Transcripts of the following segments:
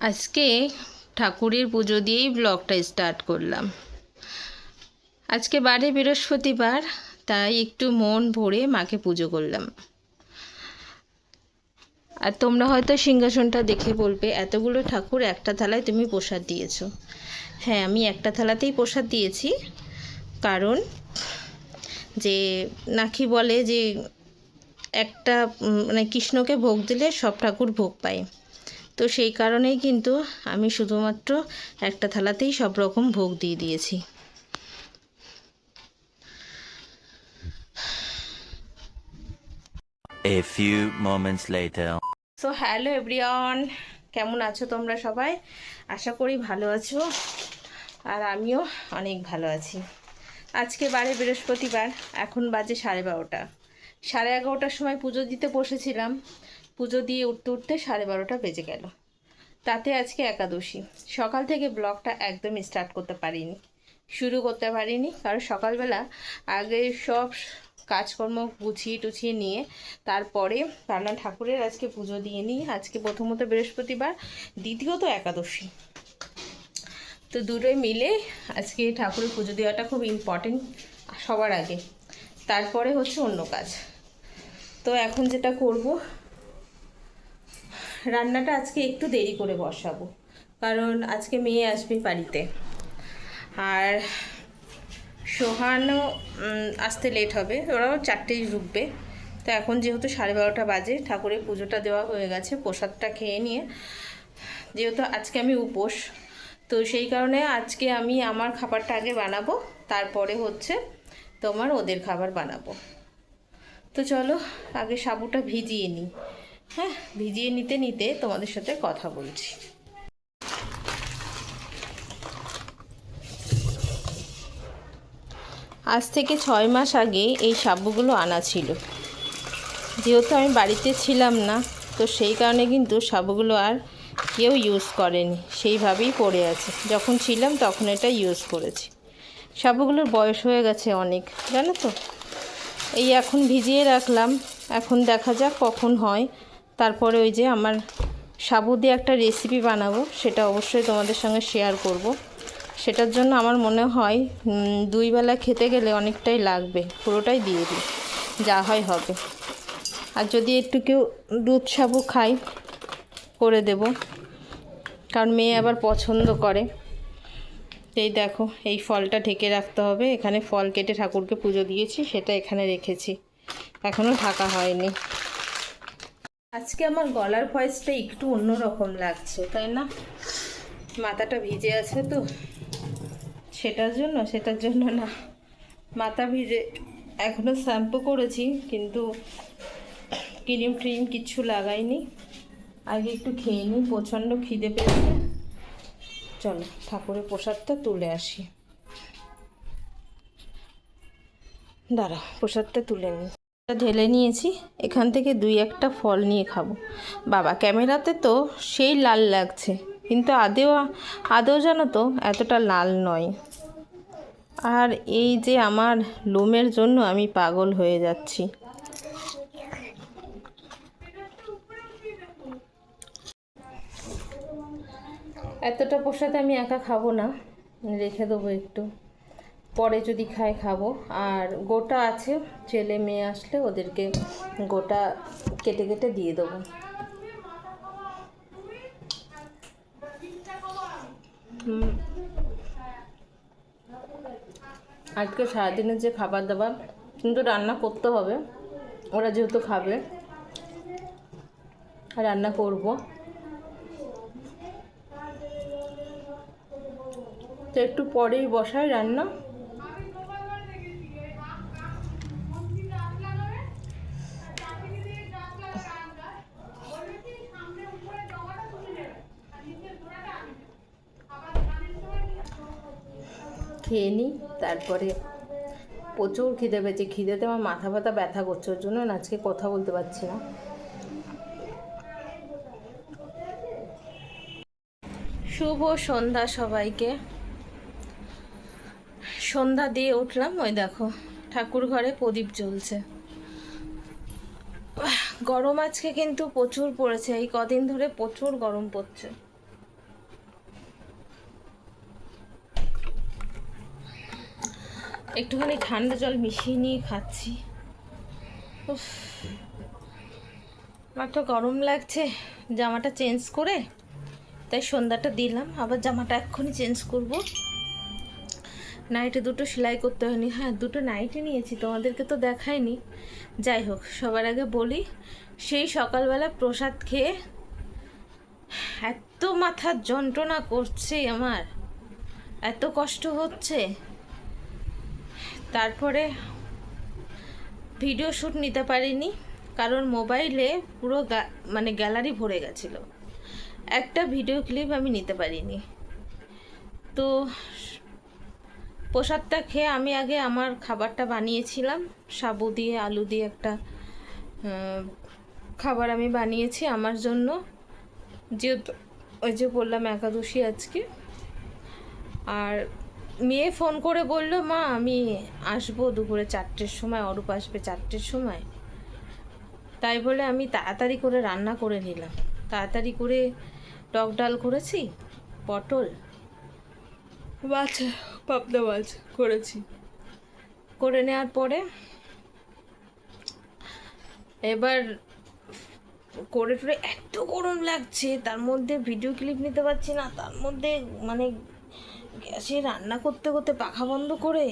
আজকে ঠাকুরের পুজো দিয়েই ব্লগটা স্টার্ট করলাম। আজকে বারে বৃহস্পতিবার, তাই একটু মন ভরে মাকে পুজো করলাম। আর তোমরা হয়তো সিংহাসনটা দেখে বলবে, এতগুলো ঠাকুর একটা থালায় তুমি প্রসাদ দিয়েছ। হ্যাঁ আমি একটা থালাতেই প্রসাদ দিয়েছি। কারণ যে নাকি বলে যে একটা মানে কৃষ্ণকে ভোগ দিলে সব ঠাকুর ভোগ পায়। তো সেই কারণেই কিন্তু আমি শুধুমাত্র একটা থালাতেই সব রকম ভোগ দিয়ে দিয়েছি। A few moments later. So hello everyone কেমন আছো তোমরা সবাই? আশা করি ভালো আছো। আর আমিও অনেক ভালো আছি। আজকে বারে বৃহস্পতিবার এখন বাজে সাড়ে বারোটা। সাড়ে এগারোটার সময় পুজো দিতে বসেছিলাম। পুজো দিয়ে উঠতে উঠতে সাড়ে বারোটা বেজে গেল। তাতে আজকে একাদশী। সকাল থেকে ব্লগটা একদম স্টার্ট করতে পারিনি। শুরু করতে পারিনি, কারণ সকালবেলা আগে সব কাজকর্ম গুছিয়ে টুছিয়ে নিয়ে তারপরে ভাবলাম ঠাকুরের আজকে পুজো দিয়ে নিই। আজকে প্রথমত বৃহস্পতিবার, দ্বিতীয়ত একাদশী। তো দুটোই মিলে আজকে ঠাকুরের পুজো দেওয়াটা খুব ইম্পর্টেন্ট সবার আগে। তারপরে হচ্ছে অন্য কাজ। তো এখন যেটা করব রান্নাটা আজকে একটু দেরি করে বসাবো। কারণ আজকে মেয়ে আসবে বাড়িতে। আর সোহানও আসতে লেট হবে। ওরাও চারটেই ঢুকবে। তো এখন যেহেতু সাড়ে বারোটা বাজে, ঠাকুরের পুজোটা দেওয়া হয়ে গেছে প্রসাদটা খেয়ে নিয়ে। যেহেতু আজকে আমি উপোস, তো সেই কারণে আজকে আমি আমার খাবারটা আগে বানাবো, তারপরে হচ্ছে তোমার ওদের খাবার বানাবো। তো চলো, আগে সাবুটা ভিজিয়ে নিই। হ্যাঁ ভিজিয়ে নিতে নিতে তোমাদের সাথে কথা বলছি। আজ থেকে ছয় মাস আগে এই সাবুগুলো আনা ছিল। যেহেতু আমি বাড়িতে ছিলাম না, তো সেই কারণে কিন্তু সাবুগুলো আর কেউ ইউজ করেনি। সেইভাবেই পড়ে আছে। যখন ছিলাম তখন এটা ইউজ করেছি। সাবুগুলোর বয়স হয়ে গেছে অনেক, জানো তো? এই এখন ভিজিয়ে রাখলাম। এখন দেখা যাক কখন হয়। তারপরে ওই যে আমার সাবু দিয়ে একটা রেসিপি বানাবো, সেটা অবশ্যই তোমাদের সঙ্গে শেয়ার করব। সেটার জন্য আমার মনে হয় দুই বেলা খেতে গেলে অনেকটাই লাগবে, পুরোটাই দিয়ে দিই, যা হয় হবে। আর যদি একটু কেউ দুধ সাবু খাই করে দেব, কারণ মেয়ে আবার পছন্দ করে। এই দেখো, এই ফলটা ঢেকে রাখতে হবে, এখানে ফল কেটে ঠাকুরকে পুজো দিয়েছি, সেটা এখানে রেখেছি এখনও ঢাকা হয়নি। আজকে আমার গলার ভয়েসটা একটু অন্যরকম লাগছে, তাই না? মাথাটা ভিজে আছে তো, সেটার জন্য সেটার জন্য না। মাথা ভিজে এখনও শ্যাম্পু করেছি, কিন্তু ক্রিম ট্রিম কিচ্ছু লাগাইনি। আগে একটু খেয়ে নিই, প্রচণ্ড খিদে পেয়েছে। চলো, ঠাকুরের প্রসাদটা তুলে আসি। দাঁড়া, প্রসাদটা তুলে নিই। ঢেলে নিয়েছি, এখান থেকে দুই একটা ফল নিয়ে খাব। বাবা, ক্যামেরাতে তো সেই লাল লাগছে, কিন্তু আদেও আদৌ জানো তো, এতটা লাল নয়। আর এই যে আমার লোমের জন্য আমি পাগল হয়ে যাচ্ছি। এতটা প্রসাদ আমি একা খাব না, রেখে দেবো একটু। পরে যদি খাই খাব। আর গোটা আছে, ছেলে মেয়ে আসলে ওদেরকে গোটা কেটে কেটে দিয়ে দেবো। আজকে সারাদিনের যে খাবার দাবার কিন্তু রান্না করতে হবে। ওরা যেহেতু খাবে, রান্না করব। তো একটু পরেই বসাই রান্না। খেয়ে নিই, তারপরে প্রচুর খিদে পেয়েছে। খিদেতে আমার মাথা ব্যথা ব্যথা করছে, ওর জন্য আজকে কথা বলতে পারছি না। শুভ সন্ধ্যা সবাইকে। সন্ধ্যা দিয়ে উঠলাম, ওই দেখো, ঠাকুর ঘরে প্রদীপ জ্বলছে। গরম আজকে কিন্তু প্রচুর পড়েছে, এই কদিন ধরে প্রচুর গরম পড়ছে। একটুখানি ঠান্ডা জল মিশিয়ে নিয়ে খাচ্ছি। উফ। আমার তো গরম লাগছে, জামাটা চেঞ্জ করে, তাই সন্ধ্যাটা দিলাম, আবার জামাটা এক্ষুনি চেঞ্জ করব। নাইটে দুটো সেলাই করতে হয়নি হ্যাঁ দুটো নাইটে নিয়েছি, তোমাদেরকে তো দেখায়নি যাই হোক, সবার আগে বলি, সেই সকালবেলা প্রসাদ খেয়ে এত মাথার যন্ত্রণা করছে আমার, এত কষ্ট হচ্ছে। তারপরে ভিডিও শ্যুট নিতে পারিনি, কারণ মোবাইলে পুরো মানে গ্যালারি ভরে গেছিল। একটা ভিডিও ক্লিপ আমি নিতে পারিনি। তো প্রসাদটা খেয়ে আমি আগে আমার খাবারটা বানিয়েছিলাম, সাবু দিয়ে, আলু দিয়ে একটা খাবার আমি বানিয়েছি আমার জন্য। যেহেতু ওই যে বললাম একাদশী আজকে, আর মেয়ে ফোন করে বলল মা আমি আসব দুপুরে চারটের সময় অরূপ আসবে চারটের সময়। তাই বলে আমি তাড়াতাড়ি করে রান্না করে নিলাম। তাড়াতাড়ি করে টক ডাল করেছি পটল মাছ পাবদা মাছ করেছি। করে নেওয়ার পরে এবার করে টরে এত গরম লাগছে তার মধ্যে ভিডিও ক্লিপ নিতে পারছি না তার মধ্যে মানে গ্যাসে রান্না করতে করতে পাখা বন্ধ করে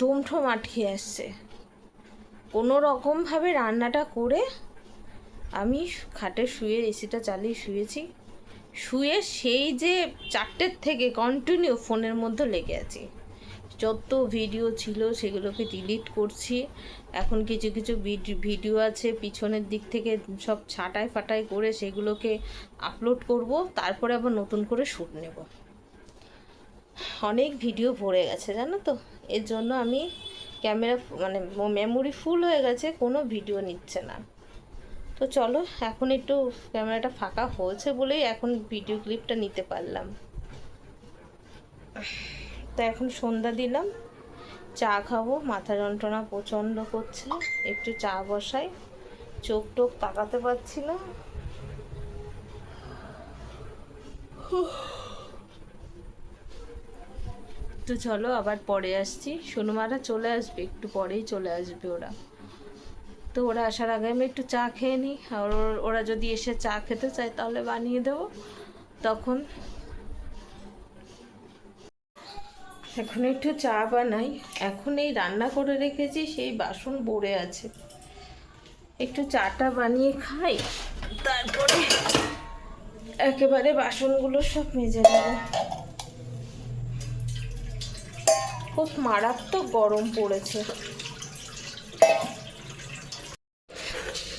দমঠম আটকে আসছে। কোনো রকমভাবে রান্নাটা করে আমি খাটে শুয়ে এসিটা চালিয়ে শুয়েছি। শুয়ে সেই যে চারটের থেকে কন্টিনিউ ফোনের মধ্যে লেগে আছি। যত ভিডিও ছিল সেগুলোকে ডিলিট করছি। এখন কিছু কিছু ভিডিও আছে, পিছনের দিক থেকে সব ছাটাই ফাটাই করে সেগুলোকে আপলোড করব, তারপরে আবার নতুন করে শ্যুট নেব। অনেক ভিডিও ভরে গেছে, জানো তো? এর জন্য আমি ক্যামেরা মানে মেমোরি ফুল হয়ে গেছে, কোনো ভিডিও নিচ্ছে না। তো চলো, এখন একটু ক্যামেরাটা ফাঁকা হয়েছে বলেই এখন ভিডিও ক্লিপটা নিতে পারলাম। তো এখন সন্ধ্যা দিলাম, চা খাব, মাথা যন্ত্রণা প্রচণ্ড করছে, একটু চা বসাই, চোখ টোক তাকাতে পারছি না। তো চলো আবার পরে আসছি। সোনুমারা চলে আসবে, একটু পরেই চলে আসবে ওরা। তো ওরা আসার আগে আমি একটু চা খেয়ে নিই। আর ওর- যদি এসে চা খেতে চায় তাহলে বানিয়ে দেবো। তখন এখন একটু চা বানাই। এখন এই রান্না করে রেখেছি, সেই বাসন পড়ে আছে। একটু চাটা বানিয়ে খাই, তারপরে একেবারে বাসনগুলো সব মেজে নেব। খুব মারাত্মক গরম পড়েছে।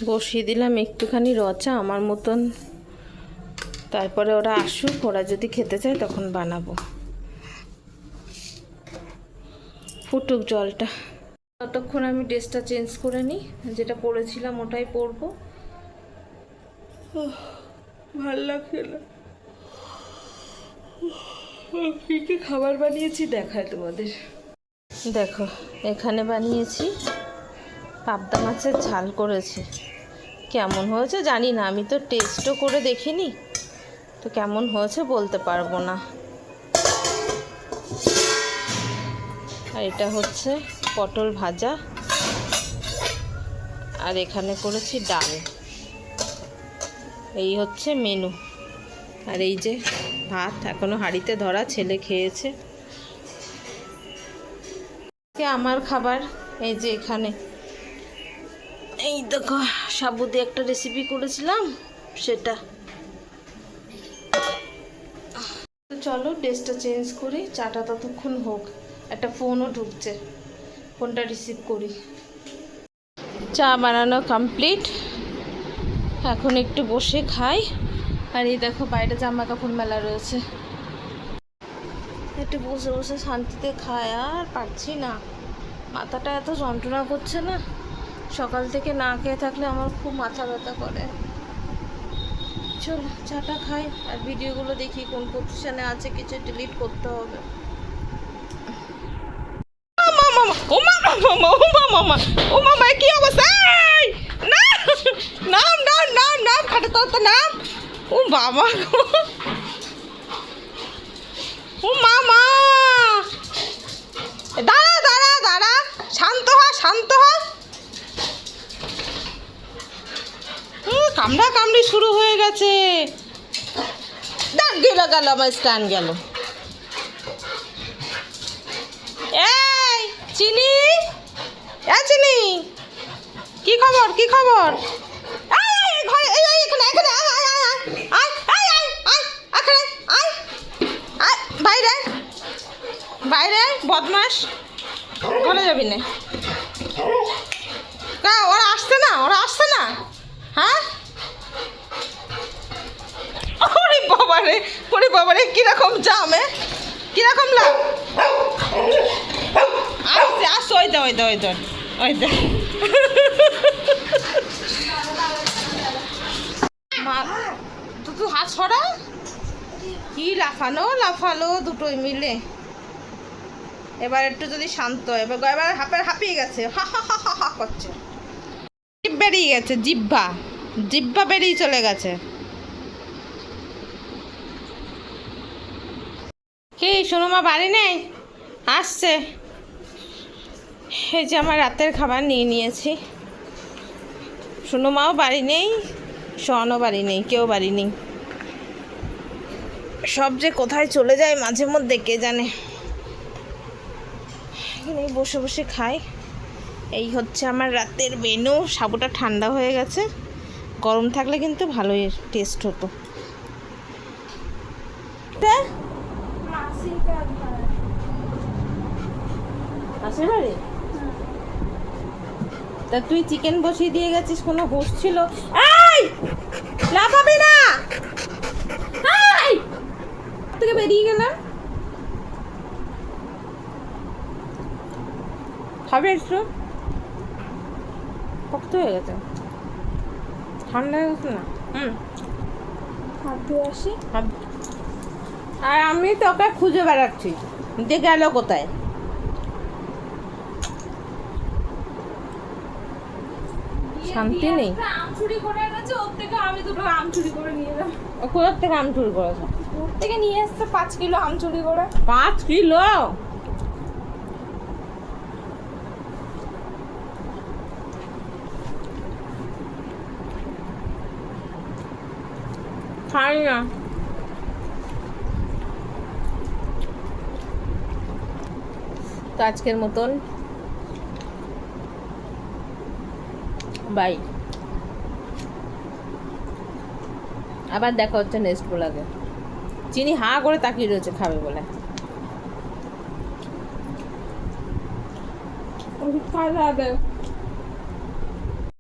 বসিয়ে দিলাম একটুখানি রচা আমার মতন। তারপরে ওরা আসুক, ওরা যদি খেতে চায় তখন বানাবো। ফুটুক জলটা। ততক্ষণ আমি ড্রেসটা চেঞ্জ করে নিই, যেটা পরেছিলাম ওটাই পরবো। ভালো লাগছে না। কী কী খাবার বানিয়েছি? দেখায় তোমাদের। দেখো, এখানে বানিয়েছি পাবদা মাছের ঝাল করেছি। কেমন হয়েছে জানি না, আমি তো টেস্টও করে দেখিনি। তো কেমন হয়েছে বলতে পারব না। আর এটা হচ্ছে পটল ভাজা। আর এখানে করেছি ডাল। এই হচ্ছে মেনু আর এই যে ভাত এখনও হাঁড়িতে ধরা, ছেলে খেয়েছে। আমার খাবার, এই যে এখানে। এই দেখো, সাবু দিয়ে একটা রেসিপি করেছিলাম, সেটা। চলো ড্রেসটা চেঞ্জ করি, চাটা ততক্ষণ হোক। একটা ফোনও ঢুকছে ফোনটা রিসিভ করি। চা বানানো কমপ্লিট এখন একটু বসে খাই। আর এই দেখো বাইরে জামা কাপড় মেলা রয়েছে একটু বসে বসে শান্তিতে খায় আর পারছি না মাথাটা এত যন্ত্রণা করছে না সকাল থেকে না খেয়ে থাকলে আমার খুব মাথা ব্যথা করে চলো চাটা খাই আর ভিডিওগুলো দেখি কোন পজিশনে আছে কিছু ডিলিট করতে হবে ও মামা, ও মামা, ও মামা, এ কি অবস্থা? এই! না! নাম, নাম, নাম, নাম, খাটে তোর তো নাম। ও বাবা ও মামা। দাঁড়া দাঁড়া দাঁড়া। শান্ত হ শান্ত হ। কামড়া কামড়ি শুরু হয়ে গেছে। দেখ গেল গেল আমার স্ট্যান্ড গেল। এই চিনি? এ চিনি? কি খবর কি খবর? এই, এখানে, এখানে, আয়, আয়, আয়, বাইরে বাইরে বদমাস ঘরে যাবি না। কা ওরা আসছে না ওরা আসছে না। হ্যাঁ? ওরে বাবারে ওরে বাবারে কীরকম জামে কীরকম লাভ? আসছে আসছে ওই দে ওই দে ওই দে ওই দে। মা তো তুই হাত ছড়া কি লাফানো, লাফালো, দুটোই মিলে। এবার একটু যদি শান্ত এবার এবার হাঁপে হাঁপিয়ে গেছে। হা হা হা হা হা করছে। জিভ বেরিয়ে গেছে জিব্বা জিব্বা বেরিয়ে চলে গেছে। কি সোনুমা বাড়ি নেই? আসছে। এই যে আমার রাতের খাবার নিয়ে নিয়েছি। সোনুমাও বাড়ি নেই। শোয়ানো বাড়ি নেই কেউ বাড়ি নেই। সব যে কোথায় চলে যায় মাঝে মধ্যে কে জানে। এখানে বসে বসে খাই। এই হচ্ছে আমার রাতের মেনু সাবুটা ঠান্ডা হয়ে গেছে। গরম থাকলে কিন্তু ভালোই টেস্ট হতো। তা? তুই চিকেন বসিয়ে দিয়ে গেছিস কোনো হুঁশ ছিল? এই লাফাবি না। থেকে বেরিয়ে গেলাম। খাবে একটু। শক্ত হয়ে গেছে। ঠান্ডা হয়ে গেছে না? হুম। আসি। আর আমি তোকে খুঁজে বেড়াচ্ছি। যে গেল কোথায়? শান্তি নেই। আম চুরি করে এনেছে ওর থেকে আমি দুটো আম চুরি করে নিয়ে এলাম ও কোথার থেকে আম চুরি করেছে? ওর থেকে নিয়ে এসছে পাঁচ কিলো আম চুরি করে। পাঁচ কিলো? খাই না। তো আজকের মতন বাই। আবার দেখা হচ্ছে নেক্সট ব্লগে চিনি হা করে তাকিয়ে রয়েছে খাবে বলে। খাওয়া